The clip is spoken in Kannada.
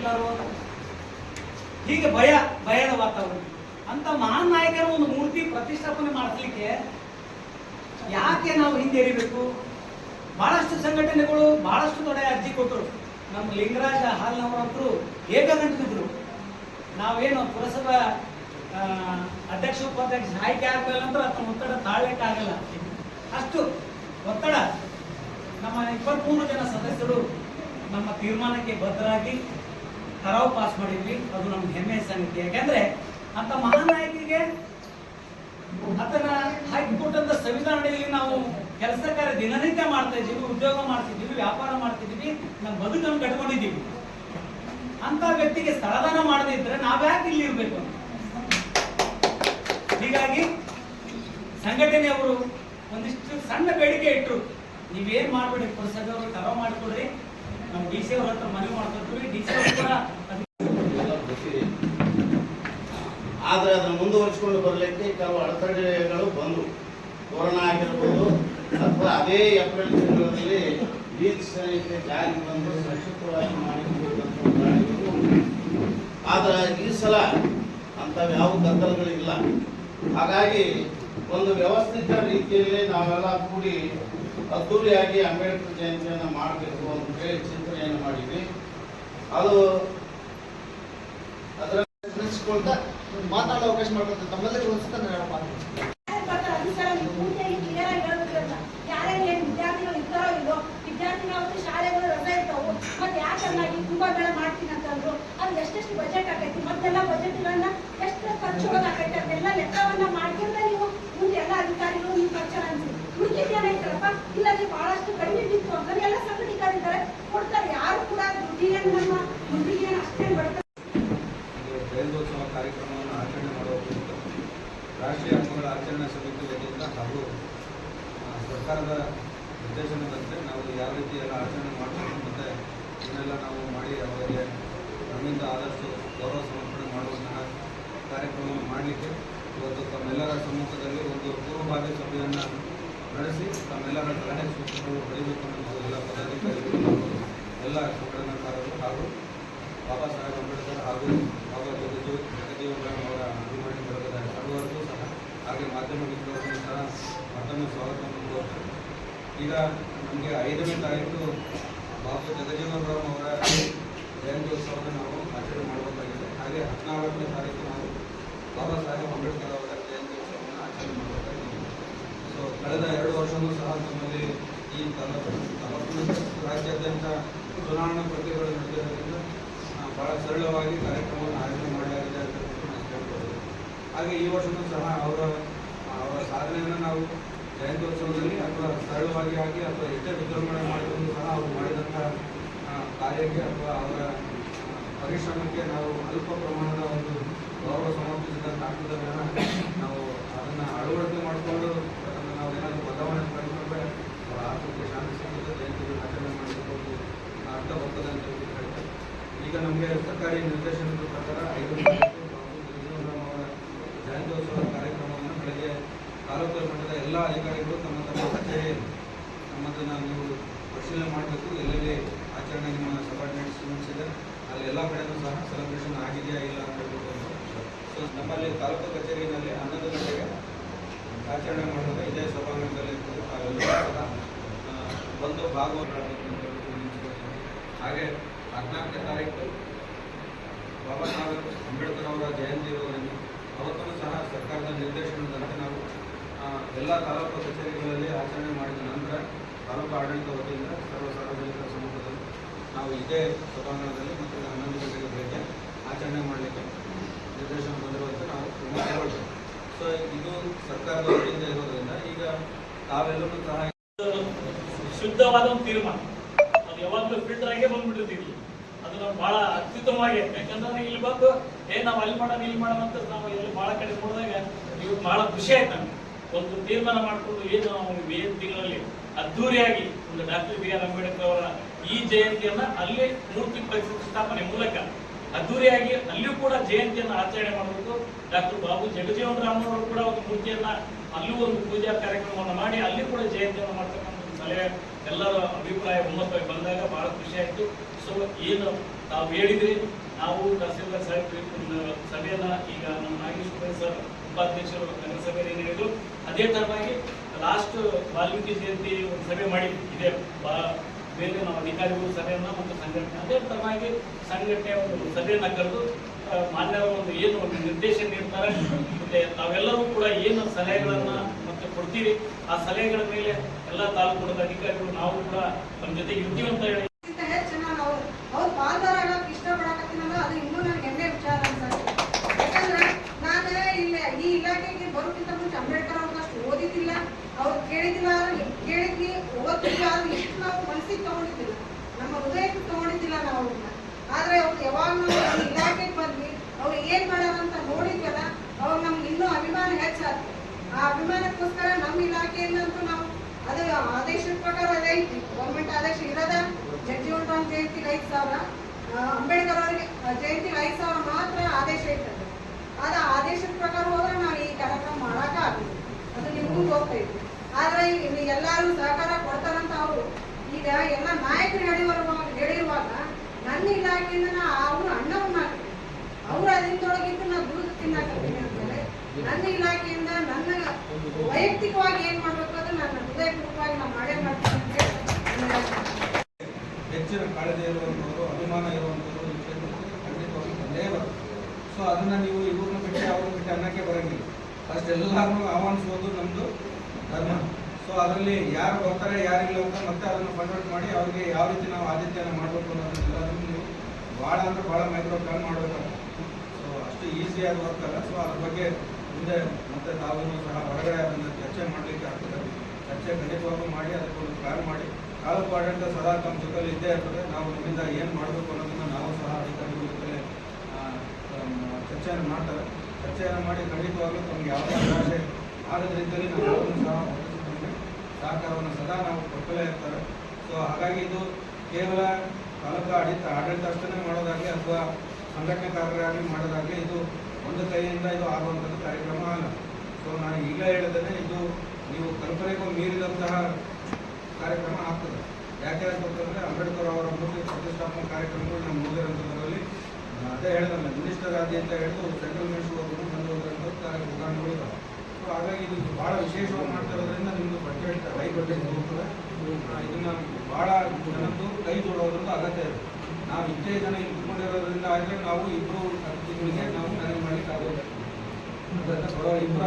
ಬಿಡ್ತಾರೋ ಹೀಗೆ ಭಯ, ಭಯದ ವಾತಾವರಣ. ಅಂತ ಮಹಾನ್ ನಾಯಕರ ಒಂದು ಮೂರ್ತಿ ಪ್ರತಿಷ್ಠಾಪನೆ ಮಾಡಿಸ್ಲಿಕ್ಕೆ ಯಾಕೆ ನಾವು ಹಿಂದೇರಿಬೇಕು ಬಹಳಷ್ಟು ಸಂಘಟನೆಗಳು ಬಹಳಷ್ಟು ದೊಡ್ಡ ಅರ್ಜಿ ಕೊಟ್ಟರು. ನಮ್ಮ ಲಿಂಗರಾಜ ಹಾಲ್ನವರಂತರು ಏಕಗಂಟಿದ್ರು ನಾವೇನು ಪುರಸಭಾ ಅಧ್ಯಕ್ಷ, ಉಪಾಧ್ಯಕ್ಷ ಆಯ್ಕೆ ಆಗಲಿಲ್ಲ ಅಂದ್ರೆ ಅದನ್ನ ಒತ್ತಡ ತಾಳ್ಲಿಕ್ಕಾಗಲ್ಲ. ಅಷ್ಟು ಒತ್ತಡ. ನಮ್ಮ ಇಪ್ಪತ್ಮೂರು ಜನ ಸದಸ್ಯರು ನಮ್ಮ ತೀರ್ಮಾನಕ್ಕೆ ಬದ್ಧರಾಗಿ ಕರಾವು ಪಾಸ್ ಮಾಡಿದ್ವಿ. ಅದು ನಮ್ಗೆ ಹೆಮ್ಮೆ ಸಂಗತಿ ಯಾಕೆಂದ್ರೆ ಅಂತ ಮಹಾನ್ ನಾಯಕಿಗೆ ಅದನ್ನ ಹಾಕಿಕೊಟ್ಟಂತ ಸಂವಿಧಾನದಲ್ಲಿ ನಾವು ಕೆಲಸ ಕಾರ್ಯ ದಿನನಿತ್ಯ ಮಾಡ್ತಾ ಇದ್ದೀವಿ, ಉದ್ಯೋಗ ಮಾಡ್ತಿದ್ದೀವಿ, ವ್ಯಾಪಾರ ಮಾಡ್ತಿದ್ದೀವಿ. ನಮ್ಮ ಬದುಕನ್ನು ಕಟ್ಕೊಂಡಿದ್ದೀವಿ. ಅಂತ ವ್ಯಕ್ತಿಗೆ ಸ್ಥಳದಾನ ಮಾಡದೇ ಇದ್ರೆ ನಾವ್ಯಾಕೆ ಇಲ್ಲಿ ಇರ್ಬೇಕು? ಹೀಗಾಗಿ ಸಂಘಟನೆಯವರು ಒಂದಿಷ್ಟು ಸಣ್ಣ ಬೇಡಿಕೆ ಇಟ್ಟರು ನೀವೇನ್ ಮಾಡ್ಬೇಡಿ ಪುರಸಭೆ ಅವರು ಕರಾವ್ ಮಾಡಿಕೊಡ್ರಿ. ನಾವು ಡಿ ಸಿ ಅವ್ರ ಹತ್ರ ಮನವಿ ಡಿ ಸಿ ಅವರು ಆದರೆ ಅದನ್ನು ಮುಂದುವರಿಸಿಕೊಂಡು ಬರಲಿಕ್ಕೆ ಕೆಲವು ಅಡೆತಡೆಗಳು ಬಂದವು. ಕೊರೋನಾ ಆಗಿರ್ಬೋದು ಅಥವಾ ಅದೇ ಏಪ್ರಿಲ್ ತಿಂಗಳಲ್ಲಿ ಬೀಚ್ ಸಂಹಿತೆ ಜಾರಿ ಬಂದು ಸಂಕ್ಷಿಪ್ತವಾಗಿ ಮಾಡಿಕೊಂಡು ಆದರೆ ಈ ಸಲ ಅಂಥವು ಯಾವ ಗದ್ದಲಗಳಿಲ್ಲ. ಹಾಗಾಗಿ ಒಂದು ವ್ಯವಸ್ಥಿತ ರೀತಿಯಲ್ಲಿ ನಾವೆಲ್ಲ ಕೂಡಿ ಅದ್ದೂರಿಯಾಗಿ ಅಂಬೇಡ್ಕರ್ ಜಯಂತಿಯನ್ನು ಮಾಡಬೇಕು ಅಂತ ಹೇಳಿ ಚಿಂತನೆಯನ್ನು ಮಾಡಿದ್ವಿ. ಅದು ಅದರ ಮಾತಾಡೋ ಅವಕಾಶ ಮಾಡ್ಕೊಳ್ತಾರೆ. ತಮ್ಮೆಲ್ಲರಿಗೂ ಎಷ್ಟೆಷ್ಟು ಬಜೆಟ್ ಆಗೈತಿ ಮತ್ತೆಲ್ಲ ಬಜೆಟ್ಗಳನ್ನ ಎಷ್ಟು ಖರ್ಚು ಆಕೈತಿ ಅದೆಲ್ಲ ಲೆಕ್ಕವನ್ನ ಮಾಡ್ಕೊಂಡ್ರೆ ನೀವು ಮುಂದೆ ಎಲ್ಲ ಅಧಿಕಾರಿಗಳು ನೀವು ಖರ್ಚು ಅನ್ಸಿ ಉಳಿಕೆಟ್ ಏನೈತರಪ್ಪ ಇಲ್ಲ ನೀವು ಬಹಳಷ್ಟು ಕಡಿಮೆ ಬಿತ್ತು ಅಂದ್ರೆ ಎಲ್ಲ ಸಂಘಟಿಕರಿದ್ದಾರೆ ಕೊಡ್ತಾರೆ. ಯಾರು ಕೂಡ ದುಡ್ಡಿಗೆ ನಮ್ಮ ದುಡ್ಡಿಗೆ ಅಷ್ಟೇನು ಬಡ್ತಾರೆ. ಇದು ಜಯಂತ್ಯೋತ್ಸವ ಕಾರ್ಯಕ್ರಮವನ್ನು ಆಚರಣೆ ಮಾಡುವ ಕುರಿತು ರಾಷ್ಟ್ರೀಯ ಹಬ್ಬಗಳ ಆಚರಣಾ ಸಮಿತಿ ವತಿಯಿಂದ ಹಾಗೂ ಸರ್ಕಾರದ ನಿರ್ದೇಶನದಂತೆ ನಾವು ಯಾವ ರೀತಿ ಎಲ್ಲ ಆಚರಣೆ ಮಾಡಬೇಕು ಮತ್ತು ಇದನ್ನೆಲ್ಲ ನಾವು ಮಾಡಿ ಅವರಿಗೆ ನಮ್ಮಿಂದ ಆದಷ್ಟು ಗೌರವ ಸಮರ್ಪಣೆ ಮಾಡುವಂತಹ ಕಾರ್ಯಕ್ರಮವನ್ನು ಮಾಡಲಿಕ್ಕೆ ಇವತ್ತು ತಮ್ಮೆಲ್ಲರ ಸಮ್ಮುಖದಲ್ಲಿ ಒಂದು ಪೂರ್ವಭಾವಿ ಸಭೆಯನ್ನು ನಡೆಸಿ ತಮ್ಮೆಲ್ಲರ ಸಲಹೆ ಸೂಚನೆಗಳು ಪಡೆಯಬೇಕು ಎಲ್ಲ ಪದಾಧಿಕಾರಿಗಳು ಎಲ್ಲ ಸಂಘಟನಾಕಾರರು ಹಾಗೂ ಬಾಬಾ ಸಾಹೇಬ್ ಅಂಬೇಡ್ಕರ್ ಹಾಗೂ ಬಾಬಾ ಜಗಜೀವ ಜಗಜೀವನರಾಮ್ ಅವರ ಅಭಿಮಾನಿ ವರ್ಗದ ಸರ್ವರಿಗೂ ಸಹ ಹಾಗೆ ಮಾಧ್ಯಮ ಮಿತ್ರರಿಗೂ ಸಹ ಮತ್ತೊಮ್ಮೆ ಸ್ವಾಗತವನ್ನು ಕೋರ್ತೇನೆ ಈಗ ನಮಗೆ ಐದನೇ ತಾರೀಕು ಬಾಬಾ ಜಗಜೀವನರಾಮ್ ಅವರ ಜಯಂತ್ಯೋತ್ಸವವನ್ನು ನಾವು ಆಚರಣೆ ಮಾಡಬೇಕಾಗಿದೆ. ಹಾಗೆ ಹದಿನಾಲ್ಕನೇ ತಾರೀಕು ನಾವು ಬಾಬಾ ಸಾಹೇಬ್ ಅಂಬೇಡ್ಕರ್ ಅವರ ಜಯಂತ್ಯೋತ್ಸವವನ್ನು ಆಚರಣೆ ಮಾಡಬೇಕಾಗಿದೆ ಕಳೆದ ಎರಡು ವರ್ಷವೂ ಸಹ ನಮ್ಮಲ್ಲಿ ಈ ರಾಜ್ಯಾದ್ಯಂತ ಚುನಾವಣಾ ಪ್ರಕ್ರಿಯೆಗಳು ನಡೆದಿರೋದ್ರಿಂದ ಬಹಳ ಸರಳವಾಗಿ ಕಾರ್ಯಕ್ರಮವನ್ನು ಆಯೋಜನೆ ಮಾಡಲಾಗಿದೆ ಅಂತ ನಾನು ಹೇಳ್ಬೋದು ಹಾಗೆ ಈ ವರ್ಷವೂ ಸಹ ಅವರ ಅವರ ಸಾಧನೆಯನ್ನು ನಾವು ಜಯಂತ್ಯೋತ್ಸವದಲ್ಲಿ ಅಥವಾ ಸರಳವಾಗಿ ಆಗಿ ಅಥವಾ ಎಷ್ಟೇ ವಿಜೃಂಭಣೆ ಮಾಡಿದ್ರು ಸಹ ಅವರು ಮಾಡಿದಂಥ ಕಾರ್ಯಕ್ಕೆ ಅಥವಾ ಅವರ ಪರಿಶ್ರಮಕ್ಕೆ ನಾವು ಅಲ್ಪ ಪ್ರಮಾಣದ ಒಂದು ಗೌರವ ಆಗ್ತದನ್ನ ನಾವು ಅದನ್ನು ಅಳವಡಿಕೆ ಮಾಡಿಕೊಂಡು ಏನಾದರೂ ಬದಲಾವಣೆ ಮಾಡಿಕೊಂಡ್ರೆ ಅವರ ಆತ್ಮಕ್ಕೆ ಶಾಂತಿ ಸಿಗುತ್ತೆ ಜಯಂತಿ ಆಚರಣೆ ಒಂದು ಅರ್ಥ ಬರ್ತದೆ ಅಂತ ಹೇಳಿ ಈಗ ನಮಗೆ ಸರ್ಕಾರಿ ನಿರ್ದೇಶನದ ಪ್ರಕಾರ ಐದು ಅವರ ಜಯಂತ್ಯೋತ್ಸವ ಕಾರ್ಯಕ್ರಮವನ್ನು ಬೆಳಗ್ಗೆ ತಾಲೂಕು ಮಟ್ಟದ ಎಲ್ಲ ಅಧಿಕಾರಿಗಳು ತಮ್ಮ ತಮ್ಮ ಕಚೇರಿಯಲ್ಲಿ ನಮ್ಮದನ್ನು ನೀವು ಪರಿಶೀಲನೆ ಮಾಡಬೇಕು. ಎಲ್ಲೆಲ್ಲಿ ಆಚರಣೆ ನಿಮ್ಮ ಸಬಾರ್ಡಿನೇಟ್ ಸ್ಟೂಡೆಂಟ್ಸ್ ಇದೆ, ಅಲ್ಲಿ ಎಲ್ಲ ಕಡೆಯೂ ಸಹ ಸೆಲೆಬ್ರೇಷನ್ ಆಗಿದೆಯಾ ಇಲ್ಲ ಅಂತ ಹೇಳ್ಬಿಟ್ಟು ಸೊ ನಮ್ಮಲ್ಲಿ ತಾಲೂಕು ಕಚೇರಿಯಲ್ಲಿ ಹನ್ನೊಂದು ಗಂಟೆಗೆ ಆಚರಣೆ ಮಾಡುವಾಗ ಇದೇ ಸಭಾಂಗಣದಲ್ಲಿ ಒಂದು ಭಾಗವಹಿಸಬೇಕು ಹಾಗೆ ಹದಿನಾಲ್ಕನೇ ತಾರೀಕು ಬಾಬಾ ಸಾಹೇಬ್ ಅಂಬೇಡ್ಕರ್ ಅವರ ಜಯಂತಿ ಇರುವುದರಿಂದ ಅವತ್ತೂ ಸಹ ಸರ್ಕಾರದ ನಿರ್ದೇಶನದಂತೆ ನಾವು ಎಲ್ಲ ತಾಲೂಕು ಕಚೇರಿಗಳಲ್ಲಿ ಆಚರಣೆ ಮಾಡಿದ ನಂತರ ತಾಲೂಕು ಆಡಳಿತ ವತಿಯಿಂದ ಸರ್ವ ಸಾರ್ವಜನಿಕರ ಸಮ್ಮುಖದಲ್ಲಿ ನಾವು ಇದೇ ಸಭಾಂಗಣದಲ್ಲಿ ಮತ್ತು ಹನ್ನೊಂದು ಗಂಟೆಗೆ ಬೆಳಗ್ಗೆ ಆಚರಣೆ ಮಾಡಲಿಕ್ಕೆ ನಿರ್ದೇಶನ ಬಂದಿರುವಂತೆ ನಾವು ಸೊ, ಇದು ಸರ್ಕಾರದ ವತಿಯಿಂದ ಇರೋದ್ರಿಂದ ಈಗ ತಾವೆಲ್ಲರೂ ಸಹ ಶುದ್ಧವಾದ ಒಂದು ತೀರ್ಮಾನ. ಅದು ಯಾವಾಗಲೂ ಫಿಲ್ಟರ್ ಆಗೇ ಬಂದ್ಬಿಟ್ಟಿರ್ತೀವಿ. ಅದು ನಾವು ಬಹಳ ಅತ್ಯುತ್ತಮವಾಗಿ ಯಾಕಂದ್ರೆ ಇಲ್ಲಿ ಬಂದು, ಏ, ನಾವು ಅಲ್ಲಿ ಮಾಡೋಣ, ಇಲ್ಲಿ ಮಾಡೋಣ ಅಂತ ನಾವು ಇಲ್ಲಿ ಬಹಳ ಕಡೆ ನೋಡಿದಾಗ ನೀವು ಬಹಳ ಖುಷಿ ಆಯ್ತು ನಮ್ಗೆ. ಒಂದು ತೀರ್ಮಾನ ಮಾಡಿಕೊಂಡು ಏನು ನಾವು ಏನ್ ತಿಂಗಳಲ್ಲಿ ಅದ್ದೂರಿಯಾಗಿ ಒಂದು ಡಾಕ್ಟರ್ ಬಿ ಆರ್ ಅಂಬೇಡ್ಕರ್ ಅವರ ಈ ಜಯಂತಿಯನ್ನ ಅಲ್ಲಿ ಮೂರ್ತಿ ಸ್ಥಾಪನೆ ಮೂಲಕ ಅದ್ದೂರಿಯಾಗಿ ಅಲ್ಲಿಯೂ ಕೂಡ ಜಯಂತಿಯನ್ನು ಆಚರಣೆ ಮಾಡಬೇಕು. ಡಾಕ್ಟರ್ ಬಾಬು ಜಗಜೀವನ್ ರಾಮ್ ಕೂಡ ಒಂದು ಮೂರ್ತಿಯನ್ನ ಅಲ್ಲೂ ಒಂದು ಪೂಜಾ ಕಾರ್ಯಕ್ರಮವನ್ನು ಮಾಡಿ ಅಲ್ಲಿ ಕೂಡ ಜಯಂತಿಯನ್ನು ಮಾಡ್ತಕ್ಕಂಥ ಸಲಹೆ ಎಲ್ಲರ ಅಭಿಪ್ರಾಯ ಒಮ್ಮತವಾಗಿ ಬಂದಾಗ ಬಹಳ ಖುಷಿ ಆಯಿತು. ಸೊ, ಏನು ತಾವು ಹೇಳಿದ್ರಿ, ನಾವು ತಹಸೀಲ್ದಾರ್ ಸಾಹೇಬ್ ಸಭೆಯನ್ನ ಈಗ ನಮ್ಮ ನಾಗೇಶ್ ಕುಮಾರ್ ಸರ್ ಉಪಾಧ್ಯಕ್ಷರು ನಗರಸಭೆಯಲ್ಲಿ ಏನು ಹೇಳಿದ್ರು ಅದೇ ತರವಾಗಿ ಲಾಸ್ಟ್ ವಾಲ್ಮೀಕಿ ಜಯಂತಿ ಒಂದು ಸಭೆ ಮಾಡಿ ಇದೆ ಬೇರೆ ನಮ್ಮ ಅಧಿಕಾರಿಗಳು ಸಭೆಯನ್ನು ಮತ್ತು ಸಂಘಟನೆ, ಅದೇ ತರವಾಗಿ ಸಂಘಟನೆ ಒಂದು ಸಭೆಯನ್ನ ಕರೆದು ಮಾನ್ಯವರು ಒಂದು ಏನು ಒಂದು ನಿರ್ದೇಶನ ನೀಡ್ತಾರೆ, ಮತ್ತೆ ತಾವೆಲ್ಲರೂ ಕೂಡ ಏನು ಸಲಹೆಗಳನ್ನ ಮತ್ತೆ ಕೊಡ್ತೀರಿ, ಆ ಸಲಹೆಗಳ ಮೇಲೆ ಎಲ್ಲ ತಾಲೂಕು ಅಧಿಕಾರಿಗಳು, ನಾವು ಕೂಡ ನಮ್ಮ ಜೊತೆಗೆ ಇರ್ತೀವಿ ಅಂತ ಹೇಳಿ ಇಂತ ಹೆಚ್ಚು ನಾನು ಅವ್ರು ಅವ್ರು ಪಾಲ್ದಾರ ಆಗಕ್ಕೆ ಇಷ್ಟಪಡಕತ್ತೀನಲ್ಲ ಅದು ಇನ್ನೂ ನನಗೆ ಹೆಮ್ಮೆ ವಿಚಾರ ಅನ್ಸತ್ತೆ ಯಾಕಂದ್ರೆ ನಾನು ಇಲ್ಲ ಈ ಇಲಾಖೆಗೆ ಬರೋಕ್ಕಿಂತ ಮುಂಚೆ ಅಂಬೇಡ್ಕರ್ ಅವ್ರನ್ನಷ್ಟು ಓದಿದ್ದಿಲ್ಲ ಅವ್ರು ಕೇಳಿದಿಲ್ಲ ಆದ್ರೆ ಕೇಳಿದ್ವಿ ಓದ್ತಿಲ್ಲ ಆದ್ರೆ ಎಷ್ಟು ನಾವು ಮನಸ್ಸಿಗೆ ತಗೊಂಡಿದ್ದಿಲ್ಲ ನಮ್ಮ ಹೃದಯಕ್ಕೆ ತಗೊಂಡಿದ್ದಿಲ್ಲ ನಾವು ಅವ್ರನ್ನ. ಆದ್ರೆ ಅವ್ರು ಯಾವಾಗ ಇಲಾಖೆಗೆ ಬಂದ್ವಿ, ಅವ್ರು ಏನ್ ಮಾಡ್ಯಾರ ಅಂತ ನೋಡಿದ್ವಲ್ಲ ಅವ್ರು ನಮ್ಗೆ ಇನ್ನೂ ಅಭಿಮಾನ ಹೆಚ್ಚಾಗ್ತದೆ ಆ ಅಭಿಮಾನಕ್ಕೋಸ್ಕರ ನಮ್ಮ ಇಲಾಖೆಯಿಂದಂತೂ ನಾವು ಅದು ಆದೇಶದ ಪ್ರಕಾರ ಅದೇ ಐತಿ. ಗೌರ್ಮೆಂಟ್ ಆದೇಶ ಇರೋದ ಜಗಜೀವನ್ ಜಯಂತಿಗೆ ಐದು ಸಾವಿರ. ಅಂಬೇಡ್ಕರ್ ಅವರಿಗೆ ಜಯಂತಿಗೆ ಐದು ಸಾವಿರ ಮಾತ್ರ ಆದೇಶ ಐತದೆ ಆದ್ರೆ ಆದೇಶದ ಪ್ರಕಾರ ಹೋದ್ರೆ ನಾವು ಈ ಕಾರ್ಯಕ್ರಮ ಮಾಡಾಕ ಆಗುದು ಅದು ನಿಮಗೂ ಗೊತ್ತೈತಿ. ಆದ್ರೆ ಇಲ್ಲಿ ಎಲ್ಲಾರು ಸಹಕಾರ ಕೊಡ್ತಾರಂತ ಅವರು. ಈಗ ಎಲ್ಲ ನಾಯಕರು ಹೇಳಿರುವಾಗ ಹೇಳಿರುವಾಗ ನನ್ನ ಇಲಾಖೆಯಿಂದ ನಾ ಅವರು ಅಣ್ಣವ್ರು ಮಾಡ್ತೀನಿ. ಅವ್ರ ಅದಿಂದೊಳಗಿದ್ದು ನಾ ದೂರ ತಿನ್ನಾಕತ್ತೀನಿ ಅಂದ್ಮೇಲೆ ನನ್ನ ಇಲಾಖೆಯಿಂದ ನನ್ನ ವೈಯಕ್ತಿಕವಾಗಿ ಏನ್ ಮಾಡ್ಬೇಕು ಅದು ನನ್ನ ಹೃದಯಪೂರ್ವಕವಾಗಿ ನಾನು ಮಾಡೇ ಮಾಡ್ತೀನಿ ಅಂತ ಹೆಚ್ಚಿನ ಕಾಳಜಿ ಇರುವಂಥವ್ರು, ಅಭಿಮಾನ ಇರುವಂತವರು ಈ ಖಂಡಿತವಾಗಿ ಬಂದೇ ಬರ್ತದೆ ಸೊ ಅದನ್ನ ನೀವು ಇವ್ರನ್ನ ಬಿಟ್ಟು ಅವ್ರನ್ನ ಬಿಟ್ಟು ಅನ್ನಕ್ಕೆ ಬರಂಗಿಲ್ಲ. ಫಸ್ಟ್ ಎಲ್ಲರನ್ನೂ ಆಹ್ವಾನಿಸುವುದು ನಮ್ಮದು ಸೊ ಅದರಲ್ಲಿ ಯಾರು ಬರ್ತಾರೆ, ಯಾರಿಲ್ಲ ಅಂತ ಮತ್ತೆ ಅದನ್ನು ಕನ್ವರ್ಟ್ ಮಾಡಿ ಅವರಿಗೆ ಯಾವ ರೀತಿ ನಾವು ಆದ್ಯತೆಯನ್ನು ಮಾಡಬೇಕು ಅನ್ನೋದನ್ನೆಲ್ಲದನ್ನು ನೀವು ಭಾಳ ಅಂದ್ರೆ ಭಾಳ ಮೈಕ್ರೋ ಪ್ಲಾನ್ ಮಾಡಬೇಕಾಗುತ್ತೆ. ಸೊ ಅಷ್ಟು ಈಸಿಯಾಗಿ ವರ್ಕ್ ಅಲ್ಲ. ಸೊ ಅದ್ರ ಬಗ್ಗೆ ಮುಂದೆ ಮತ್ತೆ ತಾವು ಸಹ ಹೊರಗಡೆ ಅದನ್ನು ಚರ್ಚೆ ಮಾಡಲಿಕ್ಕೆ ಆಗ್ತದೆ. ಚರ್ಚೆ ಖಂಡಿತವಾಗೂ ಮಾಡಿ ಅದಕ್ಕೊಂದು ಪ್ಲಾನ್ ಮಾಡಿ. ತಾಲೂಕು ಆಡಳಿತ ಸದಾ ತಮ್ಮ ಜೊತೆಲಿ ಇದ್ದೇ ಇರ್ತದೆ. ನಾವು ನಿಮ್ಮಿಂದ ಏನು ಮಾಡಬೇಕು ಅನ್ನೋದನ್ನ ನಾವು ಸಹ ಅಧಿಕಾರಿಗಳ ಜೊತೆ ಚರ್ಚೆಯನ್ನು ಮಾಡ್ತಾರೆ. ಚರ್ಚೆಯನ್ನು ಮಾಡಿ ಖಂಡಿತವಾಗ್ಲೂ ತಮಗೆ ಯಾವುದೇ ಅವಕಾಶ ರೀತಿಯಲ್ಲಿ ನಾವು ಸಹಕಾರವನ್ನು ಸದಾ ನಾವು ಕೊಡ್ತಲೇ ಇರ್ತಾರೆ. ಸೊ ಹಾಗಾಗಿ ಇದು ಕೇವಲ ತಾಲೂಕು ಆಡಳಿತ ಅಷ್ಟೇ ಮಾಡೋದಾಗಲಿ ಅಥವಾ ಸಂಘಟನೆಕಾರರಾಗಿ ಮಾಡೋದಾಗಲಿ ಇದು ಒಂದು ಕೈಯಿಂದ ಇದು ಆಗುವಂಥದ್ದು ಕಾರ್ಯಕ್ರಮ ಅಲ್ಲ. ಸೊ ನಾನು ಈಗ ಹೇಳಿದ್ರೆ ಇದು ನೀವು ಕಲ್ಪನೆಗೂ ಮೀರಿದಂತಹ ಕಾರ್ಯಕ್ರಮ ಆಗ್ತದೆ. ಯಾಕೆ ಅಂತಂದರೆ ಅಂಬೇಡ್ಕರ್ ಅವರ ಮೂರ್ತಿ ಪ್ರತಿಷ್ಠಾಪನಾ ಕಾರ್ಯಕ್ರಮಗಳು ನಮ್ಮ ಮುಗಿದಿರೋಂಥದ್ರಲ್ಲಿ ಅದೇ ಹೇಳಿದಲ್ಲ ಮಿನಿಸ್ಟರ್ ಆದಿ ಅಂತ ಹೇಳಿದು ಸೆಂಟ್ರಲ್ ಮಿನಿಸ್ಟರ್ವರೆಗೂ ಕಾರ್ಯ ಉದಾಹರಣೆಗಳು ಇದಾವೆ ಹಾಗಾಗಿ ಇದು ಭಾಳ ವಿಶೇಷವಾಗಿ ಮಾಡ್ತಾ ಇರೋದ್ರಿಂದ ನಿಮ್ಮದು ಬಜೆಟ್ ಹೈ ಬಜೆಟ್ ಹೋಗ್ತದೆ ಇದನ್ನ ಭಾಳ ಜನದ್ದು ಕೈ ಜೋಡೋದ್ರಿಂದ ಅಗತ್ಯ ಇದೆ ನಾವು ಇಷ್ಟೇ ಜನ ಇಟ್ಕೊಂಡಿರೋದ್ರಿಂದ ಆದ್ರೆ ನಾವು ಇಬ್ಬರು ಅತಿಥಿಗಳಿಗೆ ನಾವು ಮ್ಯಾನೇಜ್ ಮಾಡಲಿಕ್ಕೆ ಆಗೋದಿಲ್ಲ ಅದರಿಂದ